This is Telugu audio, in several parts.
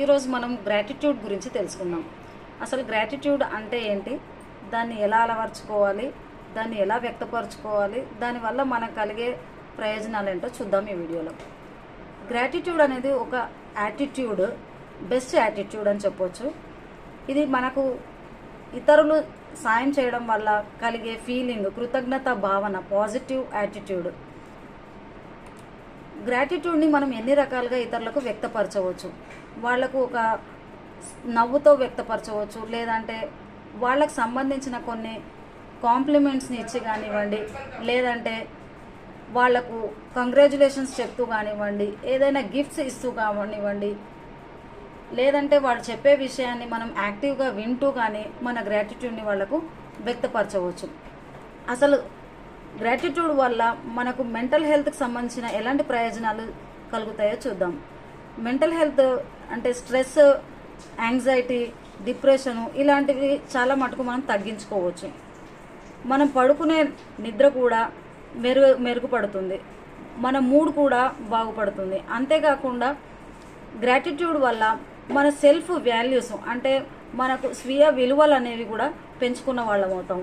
ఈరోజు మనం గ్రాటిట్యూడ్ గురించి తెలుసుకుందాం. అసలు గ్రాటిట్యూడ్ అంటే ఏంటి? దాన్ని ఎలా అలవర్చుకోవాలి? దాన్ని ఎలా వ్యక్తపరచుకోవాలి? దానివల్ల మనకు కలిగే ప్రయోజనాలు ఏంటో చూద్దాం ఈ వీడియోలో. గ్రాటిట్యూడ్ అనేది ఒక యాటిట్యూడ్ బెస్ట్ యాటిట్యూడ్ అని చెప్పొచ్చు. ఇది మనకు ఇతరులు సాయం చేయడం వల్ల కలిగే ఫీలింగ్ కృతజ్ఞత భావన పాజిటివ్ యాటిట్యూడ్ గ్రాటిట్యూడ్ని మనం ఎన్ని రకాలుగా ఇతరులకు వ్యక్తపరచవచ్చు? వాళ్ళకు ఒక నవ్వుతో వ్యక్తపరచవచ్చు లేదంటే వాళ్ళకు సంబంధించిన కొన్ని కాంప్లిమెంట్స్ని ఇచ్చి కానివ్వండి లేదంటే వాళ్ళకు కంగ్రాచులేషన్స్ చెప్తూ కానివ్వండి ఏదైనా గిఫ్ట్స్ ఇస్తూ కానివ్వండి లేదంటే వాళ్ళు చెప్పే విషయాన్ని మనం యాక్టివ్గా వింటూ కానీ మన గ్రాటిట్యూడ్ని వాళ్ళకు వ్యక్తపరచవచ్చు. అసలు గ్రాటిట్యూడ్ వల్ల మనకు మెంటల్ హెల్త్కి సంబంధించిన ఎలాంటి ప్రయోజనాలు కలుగుతాయో చూద్దాం. మెంటల్ హెల్త్ అంటే స్ట్రెస్ యాంగ్జైటీ డిప్రెషను ఇలాంటివి చాలా మటుకు మనం తగ్గించుకోవచ్చు. మనం పడుకునే నిద్ర కూడా మెరుగు మెరుగుపడుతుంది. మన మూడ్ కూడా బాగుపడుతుంది. అంతేకాకుండా గ్రాటిట్యూడ్ వల్ల మన సెల్ఫ్ వాల్యూస్ అంటే మనకు స్వీయ విలువలు అనేవి కూడా పెంచుకున్న వాళ్ళం అవుతాం.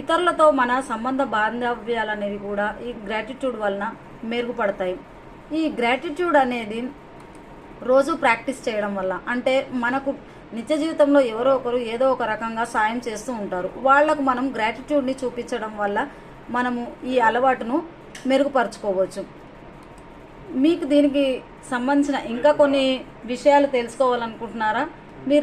ఇతరులతో మన సంబంధ బాంధవ్యాలు అనేవి కూడా ఈ గ్రాటిట్యూడ్ వలన మెరుగుపడతాయి. ఈ గ్రాటిట్యూడ్ అనేది రోజు ప్రాక్టీస్ చేయడం వల్ల అంటే మనకు నిత్య జీవితంలో ఎవరో ఒకరు ఏదో ఒక రకంగా సాయం చేస్తూ ఉంటారు. వాళ్ళకు మనం గ్రాటిట్యూడ్ని చూపించడం వల్ల మనము ఈ అలవాటును మెరుగుపరచుకోవచ్చు. మీకు దీనికి సంబంధించిన ఇంకా కొన్ని విషయాలు తెలుసుకోవాలనుకుంటున్నారా?